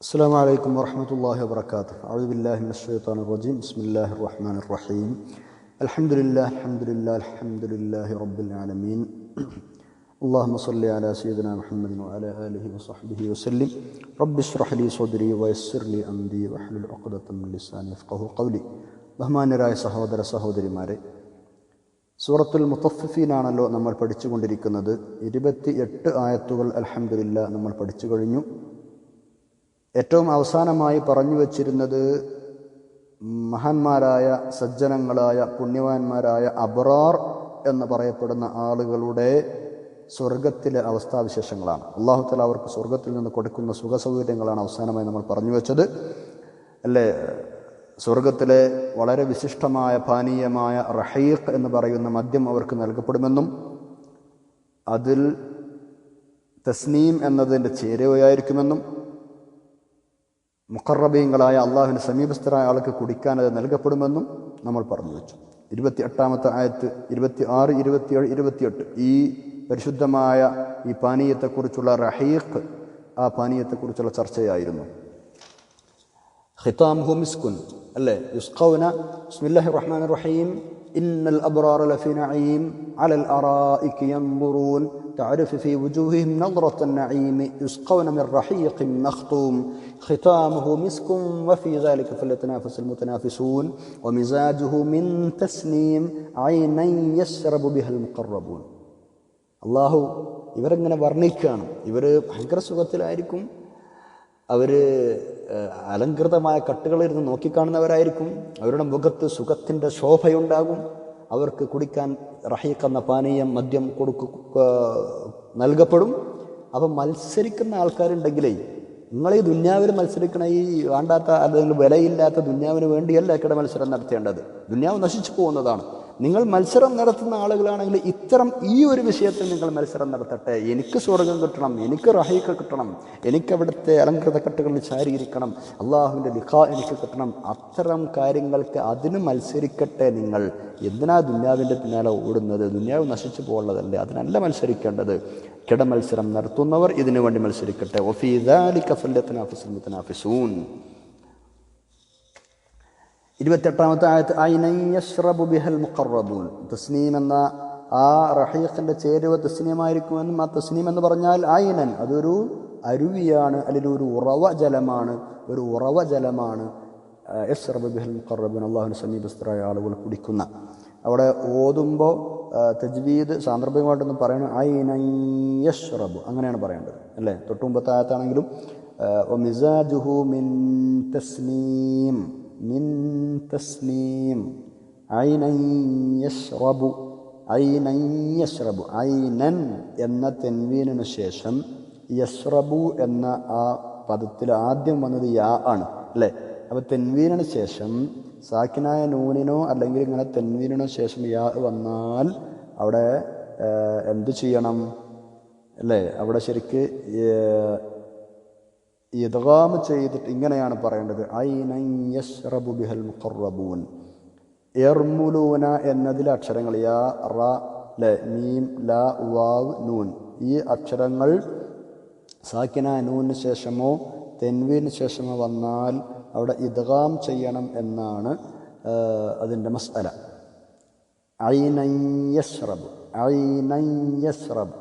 السلام عليكم ورحمة الله وبركاته أعوذ بالله من الشيطان الرجيم بسم الله الرحمن الرحيم الحمد لله الحمد لله الحمد لله رب العالمين اللهم صل على سيدنا محمد وعلى آله وصحبه وسلم رب اشرح لي صدري ويسر لي أمري واحلل عقدة من لساني يفقه قولي ബഹുമാന്യരായ സഹോദര സഹോദരിമാരെ സൂറത്തുൽ മുത്തഫിഫീനാണല്ലോ നമ്മൾ പഠിച്ചുകൊണ്ടിരിക്കുന്നത് ഇരുപത്തി എട്ട് ആയത്തുകൾ അൽഹംദുലില്ല നമ്മൾ പഠിച്ചു കഴിഞ്ഞു ഏറ്റവും അവസാനമായി പറഞ്ഞു വച്ചിരുന്നത് മഹാന്മാരായ സജ്ജനങ്ങളായ പുണ്യവാന്മാരായ അബ്രാർ എന്ന് പറയപ്പെടുന്ന ആളുകളുടെ സ്വർഗത്തിലെ അവസ്ഥാവിശേഷങ്ങളാണ്. അള്ളാഹുത്തല അവർക്ക് സ്വർഗത്തിൽ നിന്ന് കൊടുക്കുന്ന സുഖസൗകര്യങ്ങളാണ് അവസാനമായി നമ്മൾ പറഞ്ഞു വെച്ചത്. അല്ലേ? സ്വർഗത്തിലെ വളരെ വിശിഷ്ടമായ പാനീയമായ റഹീഖ് എന്ന് പറയുന്ന മദ്യം അവർക്ക് നൽകപ്പെടുമെന്നും അതിൽ തസ്നീം എന്നതിന്റെ ചേരുവയായിരിക്കുമെന്നും മുഖറബീങ്ങളായ അള്ളാഹുവിന്റെ സമീപസ്ഥരായ ആൾക്ക് കുടിക്കാൻ അത് നൽകപ്പെടുമെന്നും നമ്മൾ പറഞ്ഞു വെച്ചു. ഇരുപത്തി എട്ടാമത്തെ ആയത്ത് ഇരുപത്തി ആറ് ഇരുപത്തിയേഴ് ഇരുപത്തിയെട്ട്. ഈ പരിശുദ്ധമായ ഈ പാനീയത്തെക്കുറിച്ചുള്ള റഹീഖ് ആ പാനീയത്തെക്കുറിച്ചുള്ള ചർച്ചയായിരുന്നു. ഹിതാം മിസ്കുൻ അല്ലേ? യുസ്ഖൗന. ബിസ്മില്ലാഹി റഹ്മാൻ റഹീം. إن الأبرار لفي نعيم على الأرائك ينظرون تعرف في وجوههم نظرة النعيم يسقون من رحيق مختوم ختامه مسك وفي ذلك فليتنافس المتنافسون ومزاجه من تسنيم عينا يشرب بها المقربون അള്ളാഹു ഇവരെങ്ങനെ വർണ്ണിക്കുകയാണ് ഇവർ ഭയങ്കര സുഖത്തിലായിരിക്കും അവർ അലങ്കൃതമായ കട്ടുകളിരുന്ന് നോക്കിക്കാണുന്നവരായിരിക്കും. അവരുടെ മുഖത്ത് സുഖത്തിന്റെ ശോഭയുണ്ടാകും. അവർക്ക് കുടിക്കാൻ റഹീഖ് എന്ന പാനീയം മദ്യം കൊടുക്ക നൽകപ്പെടും. അപ്പം മത്സരിക്കുന്ന ആൾക്കാരുണ്ടെങ്കിലേ നിങ്ങൾ ഈ ദുന്യാവിൽ മത്സരിക്കണ ഈ വേണ്ടാത്ത അല്ലെങ്കിൽ വിലയില്ലാത്ത ദുന്യാവിന് വേണ്ടിയല്ല ഇക്കടെ മത്സരം നടത്തേണ്ടത്. ദുന്യാവ് നശിച്ചു പോകുന്നതാണ്. നിങ്ങൾ മത്സരം നടത്തുന്ന ആളുകളാണെങ്കിൽ ഇത്തരം ഈ ഒരു വിഷയത്തിൽ നിങ്ങൾ മത്സരം നടത്തട്ടെ. എനിക്ക് സ്വർഗം കിട്ടണം എനിക്ക് റഹീക്ക കിട്ടണം എനിക്ക് അവിടുത്തെ അലങ്കൃത കെട്ടുകളിൽ ചാരിയിരിക്കണം അള്ളാഹുവിന്റെ ലിഖ എനിക്ക് കിട്ടണം. അത്തരം കാര്യങ്ങൾക്ക് അതിന് മത്സരിക്കട്ടെ നിങ്ങൾ. എന്തിനാ ദുന്യാവിന്റെ പിന്നാലെ ഓടുന്നത്? ദുന്യാവ് നശിച്ചു പോകുന്നതല്ലേ അതിനല്ല മത്സരിക്കേണ്ടത്. കിടമത്സരം നടത്തുന്നവർ ഇതിനു വേണ്ടി മത്സരിക്കട്ടെ ഒഫീദാലിക്കഫല്ലത്തനാഫിസുൻ ഇരുപത്തെട്ടാമത്തെ ആയത്ത് ബിഹൽ മുഖറബൂൻ. തസ്നീം എന്ന ആ റഹീഖിന്റെ ചേരുവ തസ്നീമായിരിക്കുമെന്നും ആ തസ്നീം എന്ന് പറഞ്ഞാൽ ഐനൻ അതൊരു അരുവിയാണ് അല്ലെങ്കിൽ ഒരു ഉറവ ജലമാണ് ഒരു ഉറവ ജലമാണ്. യഷ്റബു ബിഹൽ മുഖറബൂൻ അള്ളാഹുവിന് സമീപസ്ഥരായ ആളുകൾ കുടിക്കുന്ന. അവിടെ ഓതുമ്പോൾ തജ്വീദ് സാന്ദർഭികമായിട്ടൊന്നും പറയുന്നത് ഐനയ്യഷ്റബു അങ്ങനെയാണ് പറയേണ്ടത് അല്ലേ? തൊട്ടുമുമ്പത്തെ ആയത്താണെങ്കിലും മിസാജുഹു മിൻ തസ്നീം. മിൻ തസ്നീം عينا യശ്റബു ഐനൻ യശ്റബു ഐനൻ എന്ന തെൻവീനു ശേഷം യശ്റബു എന്ന ആ പദത്തിൽ ആദ്യം വന്നത് യാ ആണ് അല്ലേ? അപ്പോൾ തെൻവീനു ശേഷം സാക്കിനായ നൂനിനോ അല്ലെങ്കിൽ ഇങ്ങനെ തെൻവീനോ ശേഷം യാ വന്നാൽ അവിടെ എന്ത് ചെയ്യണം? അല്ലേ? അവിടെ ശരിക്ക് ഇദ്ഗാം ചെയ്തിട്ട് ഇങ്ങനെയാണ് പറയേണ്ടത്. ഐനയ്യഷ്റബു ബിഹൽ മുഖറബൂൻ. എർമുലൂന എന്നതിലെ അക്ഷരങ്ങൾ യാ റ ല മീം ല വാവ് നൂൻ. ഈ അക്ഷരങ്ങൾ സാക്കിന നൂന് ശേഷമോ തെൻവീന് ശേഷമോ വന്നാൽ അവിടെ ഇദ്ഗാം ചെയ്യണം എന്നാണ് അതിന്റെ മസ്അല. ഐനയ്യഷ്റബ് ഐനയ്യഷ്റബ്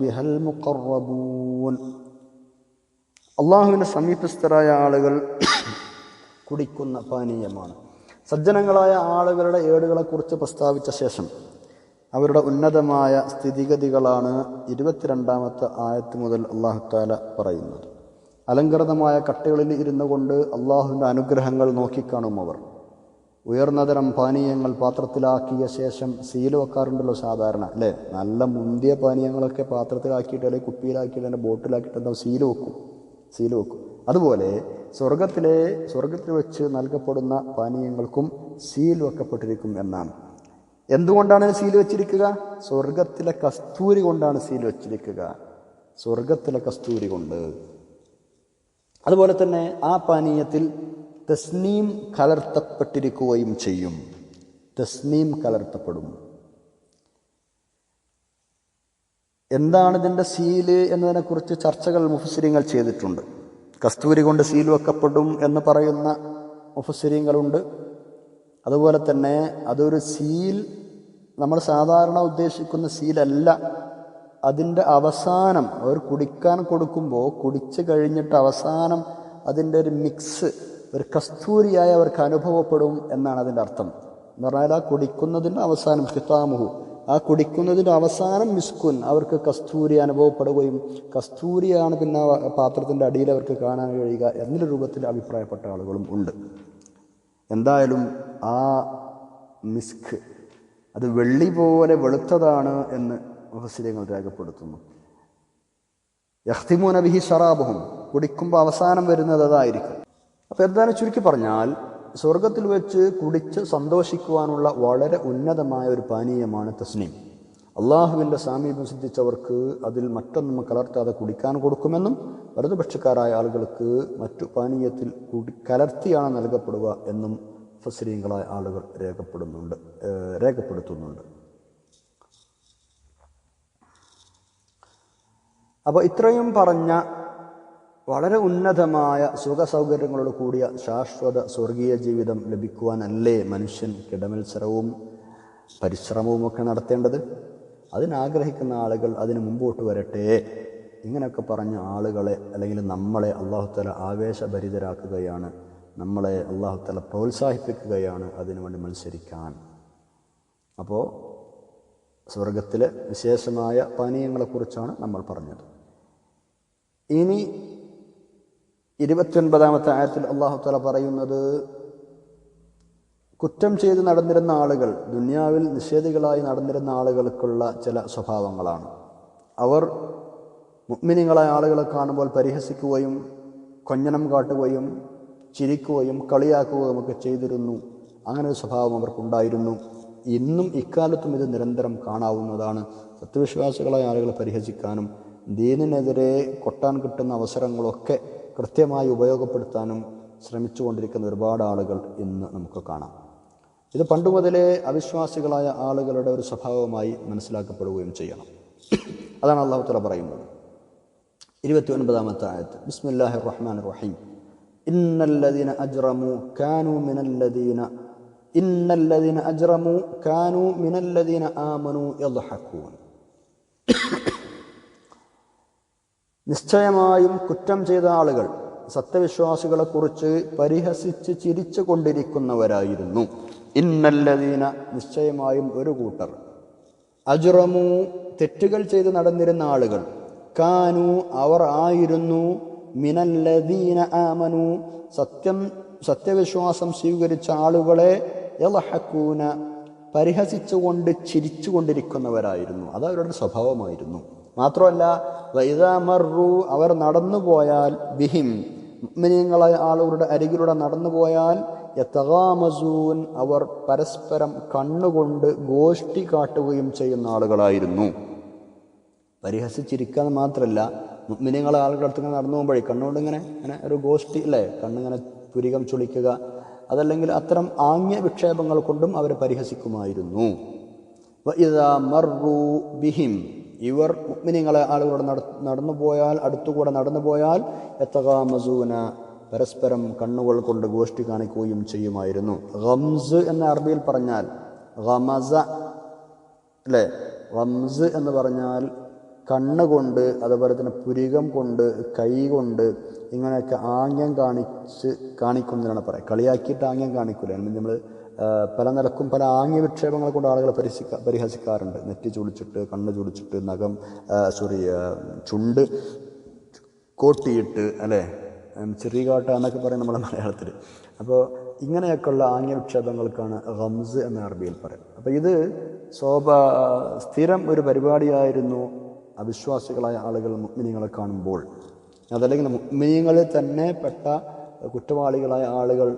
ബിഹൽ المقربون അള്ളാഹുവിന്റെ സമീപസ്ഥരായ ആളുകൾ കുടിക്കുന്ന പാനീയമാണ്. സജ്ജനങ്ങളായ ആളുകളുടെ ഏടുകളെക്കുറിച്ച് പ്രസ്താവിച്ച ശേഷം അവരുടെ ഉന്നതമായ സ്ഥിതിഗതികളാണ് ഇരുപത്തിരണ്ടാമത്തെ ആയത്ത് മുതൽ അള്ളാഹുത്താല പറയുന്നത്. അലങ്കൃതമായ കട്ടകളിൽ ഇരുന്നു കൊണ്ട് അള്ളാഹുവിന്റെ അനുഗ്രഹങ്ങൾ നോക്കിക്കാണും അവർ. ഉയർന്നതരം പാനീയങ്ങൾ പാത്രത്തിലാക്കിയ ശേഷം സീൽ വെക്കാറുണ്ടല്ലോ സാധാരണ അല്ലേ? നല്ല മുന്തിയ പാനീയങ്ങളൊക്കെ പാത്രത്തിലാക്കിയിട്ട് അല്ലെങ്കിൽ കുപ്പിയിലാക്കിയിട്ട് അല്ലെങ്കിൽ ബോട്ടിലാക്കിയിട്ട് എന്താ സീൽ വെക്കും സീൽ വെക്കും. അതുപോലെ സ്വർഗത്തിലെ സ്വർഗത്തിൽ വെച്ച് നൽകപ്പെടുന്ന പാനീയങ്ങൾക്കും സീൽ വെക്കപ്പെട്ടിരിക്കും എന്നാണ്. എന്തുകൊണ്ടാണ് സീൽ വെച്ചിരിക്കുക? സ്വർഗത്തിലെ കസ്തൂരി കൊണ്ടാണ് സീൽ വെച്ചിരിക്കുക. സ്വർഗത്തിലെ കസ്തൂരി കൊണ്ട്. അതുപോലെ തന്നെ ആ പാനീയത്തിൽ തസ്നീം കലർത്തപ്പെട്ടിരിക്കുകയും ചെയ്യും. തസ്നീം കലർത്തപ്പെടും. എന്താണ് ഇതിന്റെ സീൽ എന്നതിനെക്കുറിച്ച് ചർച്ചകൾ മുഫസിരിങ്ങൾ ചെയ്തിട്ടുണ്ട്. കസ്തൂരി കൊണ്ട് സീൽ വെക്കപ്പെടും എന്ന് പറയുന്ന മുഫസിരിങ്ങളുണ്ട് അതുപോലെ തന്നെ അതൊരു സീൽ നമ്മൾ സാധാരണ ഉദ്ദേശിക്കുന്ന സീലല്ല. അതിന്റെ അവസാനം അവർ കുടിക്കാൻ കൊടുക്കുമ്പോൾ കുടിച്ച് കഴിഞ്ഞിട്ട് അവസാനം അതിന്റെ ഒരു മിക്സ് ഒരു കസ്തൂരിയായി അവർക്ക് അനുഭവപ്പെടും എന്നാണ് അതിന്റെ അർത്ഥം. എന്ന് പറഞ്ഞാൽ ആ കുടിക്കുന്നതിന്റെ അവസാനം ഹിതാമുഹു ആ കുടിക്കുന്നതിന്റെ അവസാനം മിസ്കുൻ അവർക്ക് കസ്തൂരി അനുഭവപ്പെടുകയും കസ്തൂരിയാണ് പിന്നെ പാത്രത്തിന്റെ അടിയിൽ അവർക്ക് കാണാൻ കഴിയുക എന്നൊരു രൂപത്തിൽ അഭിപ്രായപ്പെട്ട ആളുകളും ഉണ്ട്. എന്തായാലും ആ മിസ്ക് അത് വെള്ളി പോലെ വെളുത്തതാണ് എന്ന് മുഹസിര്യങ്ങൾ രേഖപ്പെടുത്തുന്നു. യഹ്തിമൂന ബിഹി ഷറാബുഹും കുടിക്കുമ്പോൾ അവസാനം വരുന്നത് അതായിരിക്കും. അപ്പോൾ എന്തായാലും ചുരുക്കി പറഞ്ഞാൽ സ്വർഗത്തിൽ വെച്ച് കുടിച്ച് സന്തോഷിക്കുവാനുള്ള വളരെ ഉന്നതമായ ഒരു പാനീയമാണ് തസ്നീം. അള്ളാഹുവിന്റെ സാമീപ്യം സിദ്ധിച്ചവർക്ക് അതിൽ മറ്റൊന്നും കലർത്താതെ കുടിക്കാൻ കൊടുക്കുമെന്നും വലതുപക്ഷക്കാരായ ആളുകൾക്ക് മറ്റു പാനീയത്തിൽ കുടി കലർത്തിയാണ് നൽകപ്പെടുക എന്നും ഫസ്രീങ്ങളായ ആളുകൾ രേഖപ്പെടുന്നുണ്ട് രേഖപ്പെടുത്തുന്നുണ്ട്. അപ്പോൾ ഇത്രയും പറഞ്ഞ വളരെ ഉന്നതമായ സുഖസൗകര്യങ്ങളോട് കൂടിയ ശാശ്വത സ്വർഗീയ ജീവിതം ലഭിക്കുവാനല്ലേ മനുഷ്യൻ കിടമത്സരവും പരിശ്രമവും ഒക്കെ നടത്തേണ്ടത്? അതിനാഗ്രഹിക്കുന്ന ആളുകൾ അതിന് മുമ്പോട്ട് വരട്ടെ. ഇങ്ങനെയൊക്കെ പറഞ്ഞ ആളുകളെ അല്ലെങ്കിൽ നമ്മളെ അള്ളാഹുത്തല ആവേശഭരിതരാക്കുകയാണ്. നമ്മളെ അള്ളാഹുത്തല പ്രോത്സാഹിപ്പിക്കുകയാണ് അതിനുവേണ്ടി മത്സരിക്കാൻ. അപ്പോൾ സ്വർഗത്തിലെ വിശേഷമായ പാനീയങ്ങളെക്കുറിച്ചാണ് നമ്മൾ പറഞ്ഞത്. ഇനി ഇരുപത്തിയൊൻപതാമത്തെ ആയത്തിൽ അള്ളാഹു തല പറയുന്നത് കുറ്റം ചെയ്ത് നടന്നിരുന്ന ആളുകൾ ദുനിയാവിൽ നിഷേധികളായി നടന്നിരുന്ന ആളുകൾക്കുള്ള ചില സ്വഭാവങ്ങളാണ്. അവർ മുഗ്മിനികളായ ആളുകളെ കാണുമ്പോൾ പരിഹസിക്കുകയും കൊഞ്ഞനം കാട്ടുകയും ചിരിക്കുകയും കളിയാക്കുകയും ഒക്കെ ചെയ്തിരുന്നു. അങ്ങനെ ഒരു സ്വഭാവം അവർക്കുണ്ടായിരുന്നു. ഇന്നും ഇക്കാലത്തും ഇത് നിരന്തരം കാണാവുന്നതാണ്. സത്യവിശ്വാസികളായ ആളുകളെ പരിഹസിക്കാനും ദീനിനെതിരെ കൊട്ടാൻ കിട്ടുന്ന അവസരങ്ങളൊക്കെ കൃത്യമായി ഉപയോഗപ്പെടുത്താനും ശ്രമിച്ചുകൊണ്ടിരിക്കുന്ന ഒരുപാട് ആളുകൾ ഇന്ന് നമുക്ക് കാണാം. ഇത് പണ്ടു മുതലേ അവിശ്വാസികളായ ആളുകളുടെ ഒരു സ്വഭാവമായി മനസ്സിലാക്കപ്പെടുകയും ചെയ്യണം. അതാണ് അള്ളാഹു തല പറയുന്നത്. ഇരുപത്തി ഒൻപതാമത്തെ ആയത്ത്. ബിസ്മില്ലാഹി റഹ്മാൻ റഹീം ഇന്നല്ലദീന അജ്റമു കാനു മിനല്ലദീന ഇന്നല്ലദീന അജ്റമു കാനു മിനല്ലദീന ആമനു യദ്ഹഖൂൻ. നിശ്ചയമായും കുറ്റം ചെയ്ത ആളുകൾ സത്യവിശ്വാസികളെക്കുറിച്ച് പരിഹസിച്ച് ചിരിച്ചു കൊണ്ടിരിക്കുന്നവരായിരുന്നു ഇന്നല്ലതീന നിശ്ചയമായും ഒരു കൂട്ടർ. അജുറമു തെറ്റുകൾ ചെയ്ത് നടന്നിരുന്ന ആളുകൾ. കാനു അവർ ആയിരുന്നു. മിനല്ലദീന ആമനു സത്യം സത്യവിശ്വാസം സ്വീകരിച്ച ആളുകളെ യലഹക്കൂന പരിഹസിച്ചുകൊണ്ട് ചിരിച്ചുകൊണ്ടിരിക്കുന്നവരായിരുന്നു. അത് അവരുടെ സ്വഭാവമായിരുന്നു. മാത്രമല്ല വൈദാമറു അവർ നടന്നു പോയാൽ ബിഹിം മിനിങ്ങളായ ആളുകളുടെ അരികിലൂടെ നടന്നു പോയാൽ യത്തകാമസൂൻ അവർ പരസ്പരം കണ്ണുകൊണ്ട് ഗോഷ്ടി കാട്ടുകയും ചെയ്യുന്ന ആളുകളായിരുന്നു. പരിഹസിച്ചിരിക്കുക മാത്രമല്ല മിനിങ്ങളെ ആളുകളുടെ അടുത്ത് ഇങ്ങനെ നടന്നു പോകുമ്പോഴേ കണ്ണുകൊണ്ട് ഇങ്ങനെ ഇങ്ങനെ ഒരു ഗോഷ്ടി അല്ലേ കണ്ണിങ്ങനെ പുരികം ചുളിക്കുക. അതല്ലെങ്കിൽ അത്തരം ആംഗ്യ വിക്ഷേപങ്ങൾ കൊണ്ടും അവരെ പരിഹസിക്കുമായിരുന്നു. ഇതാ മർറു ബിഹിം. ഇവർ മുഗ്മിനിങ്ങളെ ആളുകളോട് നട നടന്നു പോയാൽ അടുത്തുകൂടെ നടന്നു പോയാൽ എത്തകാമസൂന പരസ്പരം കണ്ണുകൾ കൊണ്ട് ഗോഷ്ടി കാണിക്കുകയും ചെയ്യുമായിരുന്നു. ഗംസ് എന്ന അറബിയിൽ പറഞ്ഞാൽ ഗമസ അല്ലേ? റംസ് എന്ന് പറഞ്ഞാൽ കണ്ണുകൊണ്ട് അതുപോലെ തന്നെ പുരികം കൊണ്ട് കൈ കൊണ്ട് ഇങ്ങനെയൊക്കെ ആംഗ്യം കാണിച്ച് കാണിക്കുന്നതിനാണ് പറയുക. കളിയാക്കിയിട്ട് ആംഗ്യം കാണിക്കില്ല നമ്മൾ പല നിലക്കും പല ആംഗ്യ വിക്ഷേപങ്ങളെ കൊണ്ട് ആളുകളെ പരിഹസിക്ക പരിഹസിക്കാറുണ്ട്. നെറ്റി ചുളിച്ചിട്ട് കണ്ണ് ചുളിച്ചിട്ട് നഖം സോറി ചുണ്ട് കോട്ടിയിട്ട് അല്ലേ? ചെറിയ കാട്ട എന്നൊക്കെ പറയും നമ്മുടെ മലയാളത്തിൽ അപ്പോൾ ഇങ്ങനെയൊക്കെയുള്ള ആംഗ്യ വിക്ഷേപങ്ങൾക്കാണ് റംസ് എന്ന അറബിയിൽ പറയും അപ്പോൾ ഇത് സ്വാഭ സ്ഥിരം ഒരു പരിപാടിയായിരുന്നു അവിശ്വാസികളായ ആളുകൾ മുഗ്മിനികളെ കാണുമ്പോൾ. അതല്ലെങ്കിൽ മുഗ്മിനികളിൽ തന്നെ പെട്ട കുറ്റവാളികളായ ആളുകൾ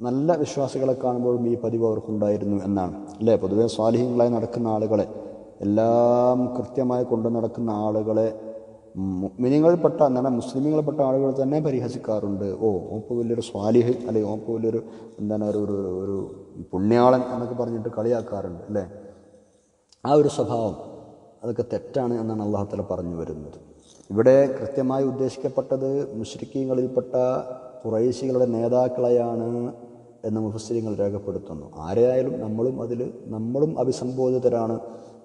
നല്ല വിശ്വാസികളെ കാണുമ്പോഴും ഈ പതിവ് അവർക്കുണ്ടായിരുന്നു എന്നാണ്. അല്ലേ? പൊതുവെ സ്വാലിഹ്യങ്ങളായി നടക്കുന്ന ആളുകളെ എല്ലാം കൃത്യമായി കൊണ്ടു നടക്കുന്ന ആളുകളെ മിനിങ്ങളിൽപ്പെട്ട എന്താണ് മുസ്ലിമുകളിൽപ്പെട്ട ആളുകൾ തന്നെ പരിഹസിക്കാറുണ്ട്. ഓ ഓപ്പ് വലിയൊരു സ്വാലിഹ് അല്ലെങ്കിൽ ഓപ്പ് വലിയൊരു എന്താണ് ഒരു ഒരു ഒരു പുണ്യാളൻ എന്നൊക്കെ പറഞ്ഞിട്ട് കളിയാക്കാറുണ്ട് അല്ലേ? ആ ഒരു സ്വഭാവം അതൊക്കെ തെറ്റാണ് എന്നാണ് അള്ളാഹത്തല പറഞ്ഞു വരുന്നത്. ഇവിടെ കൃത്യമായി ഉദ്ദേശിക്കപ്പെട്ടത് മുഷ്രിക്കീങ്ങളിൽപ്പെട്ട കുറേശികളുടെ നേതാക്കളെയാണ് എന്ന് മുഫസ്സിരിങ്ങൾ രേഖപ്പെടുത്തുന്നു. ആരെയായാലും നമ്മളും അതിൽ നമ്മളും അഭിസംബോധിതരാണ്.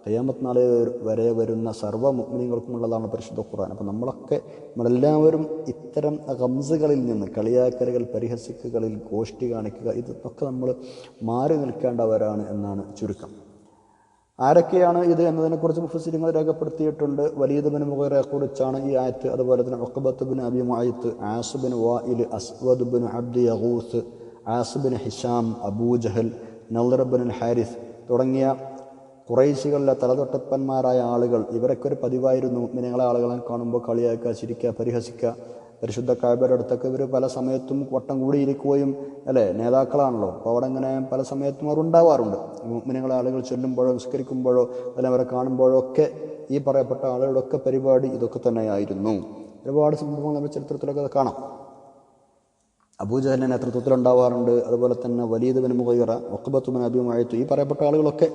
ഖിയാമത്ത് നാളെ വരെ വരുന്ന സർവ മുഗ്നികൾക്കുമുള്ളതാണ് പരിശുദ്ധ ഖുർആൻ. അപ്പോൾ നമ്മളൊക്കെ നമ്മളെല്ലാവരും ഇത്തരം ഹംസുകളിൽ നിന്ന് കളിയാക്കലുകൾ പരിഹസിക്കുകളിൽ ഗോഷ്ടി കാണിക്കുക ഇതൊക്കെ നമ്മൾ മാറി നിൽക്കേണ്ടവരാണ് എന്നാണ് ചുരുക്കം. ആരൊക്കെയാണ് ഇത് എന്നതിനെക്കുറിച്ച് മുഫസിരിങ്ങൾ രേഖപ്പെടുത്തിയിട്ടുണ്ട്? വലീദ് ബിൻ മുഗറെ കുറിച്ചാണ് ഈ ആയത്ത്. അതുപോലെ തന്നെ ഒക്കബത്ത് ബിൻ അബി മായത്ത് ആസുബിൻ വായിൽ അസ്വദ് ബിൻ അബ്ദി യഹൂസ് ആസുബിൻ ഹിഷാം അബൂജഹൽ നല്ലർ ബിൻ ഹാരിസ് തുടങ്ങിയ കുറേശികളിലെ തലതൊട്ടപ്പന്മാരായ ആളുകൾ. ഇവരൊക്കെ ഒരു പതിവായിരുന്നു. മിനിങ്ങളെ ആളുകളെ കാണുമ്പോൾ കളിയാക്കുക ചിരിക്കുക പരിഹസിക്കുക. പരിശുദ്ധ കാബയുടെ അടുത്തൊക്കെ ഇവർ പല സമയത്തും വട്ടം കൂടിയിരിക്കുകയും അല്ലേ? നേതാക്കളാണല്ലോ. അപ്പോൾ അവിടെ ഇങ്ങനെ പല സമയത്തും അവർ ഉണ്ടാവാറുണ്ട്. മുഗ്മിനികളെ ആളുകൾ ചൊല്ലുമ്പോഴോ നിസ്കരിക്കുമ്പോഴോ അല്ലെ അവരെ കാണുമ്പോഴോ ഒക്കെ ഈ പറയപ്പെട്ട ആളുകളുടെ ഒക്കെ പരിപാടി ഇതൊക്കെ തന്നെയായിരുന്നു. ഒരുപാട് സംഭവങ്ങൾ നമ്മുടെ ചരിത്രത്തിലൊക്കെ കാണാം. അബൂജഹലിന്റെ നേതൃത്വത്തിലുണ്ടാവാറുണ്ട്. അതുപോലെ തന്നെ Walid bin Mughira Uqbah bin ഈ പറയപ്പെട്ട ആളുകളൊക്കെ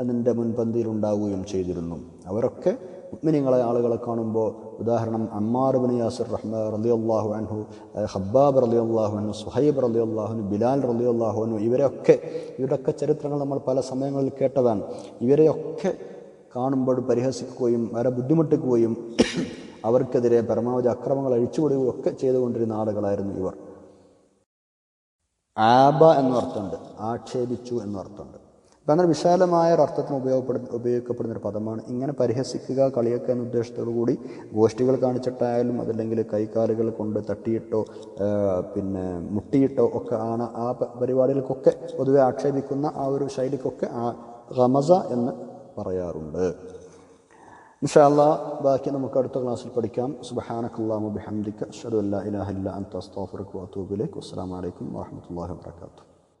അതിന്റെ മുൻപന്തിയിൽ ഉണ്ടാവുകയും ചെയ്തിരുന്നു. അവരൊക്കെ മുഗ്മിനിങ്ങളെ ആളുകളെ കാണുമ്പോൾ ഉദാഹരണം അമ്മാർ ബിൻ യാസിർ റലി അള്ളാഹു അൻഹു ഹബ്ബാബ് റലി അള്ളാഹു അൻഹു സുഹൈബ് റലി അള്ളാഹുനു ബിലാൽ റലി അള്ളാഹു അൻഹു ഇവരെയൊക്കെ ഇവരുടെയൊക്കെ ചരിത്രങ്ങൾ നമ്മൾ പല സമയങ്ങളിൽ കേട്ടതാണ്. ഇവരെയൊക്കെ കാണുമ്പോൾ പരിഹസിക്കുകയും അവരെ ബുദ്ധിമുട്ടിക്കുകയും അവർക്കെതിരെ പരമാവധി അക്രമങ്ങൾ അഴിച്ചുവിടുകയും ഒക്കെ ചെയ്തുകൊണ്ടിരുന്ന ആളുകളായിരുന്നു ഇവർ. ആബ എന്നർത്ഥമുണ്ട് ആക്ഷേപിച്ചു എന്നർത്ഥമുണ്ട് അപ്പം അങ്ങനെ വിശാലമായ ഒരർത്ഥത്തിന് ഉപയോഗപ്പെടുന്ന ഉപയോഗിക്കപ്പെടുന്ന ഒരു പദമാണ് ഇങ്ങനെ പരിഹസിക്കുക കളിയൊക്കെ എന്ന ഉദ്ദേശത്തോടു കൂടി ഗോഷ്ഠികൾ കാണിച്ചിട്ടായാലും അതല്ലെങ്കിൽ കൈകാലുകൾ കൊണ്ട് തട്ടിയിട്ടോ പിന്നെ മുട്ടിയിട്ടോ ഒക്കെ ആണ് ആ പരിപാടികൾക്കൊക്കെ പൊതുവെ ആക്ഷേപിക്കുന്ന ആ ഒരു ശൈലിക്കൊക്കെ ആ റമസ എന്ന് പറയാറുണ്ട്. ഇൻഷാല്ല ബാക്കി നമുക്ക് അടുത്ത ക്ലാസ്സിൽ പഠിക്കാം സുബഹാനക്കല്ലാമു ബിഹംദിക അഷ്ഹദു അല്ലാ ഇലാഹ ഇല്ല അൻത അസ്തഗ്ഫിറുക വഅതൂബു ഇലൈക് വസ്സലാമു അലൈക്കും വറഹ്മത്തുള്ളാഹി വബറകാതുഹു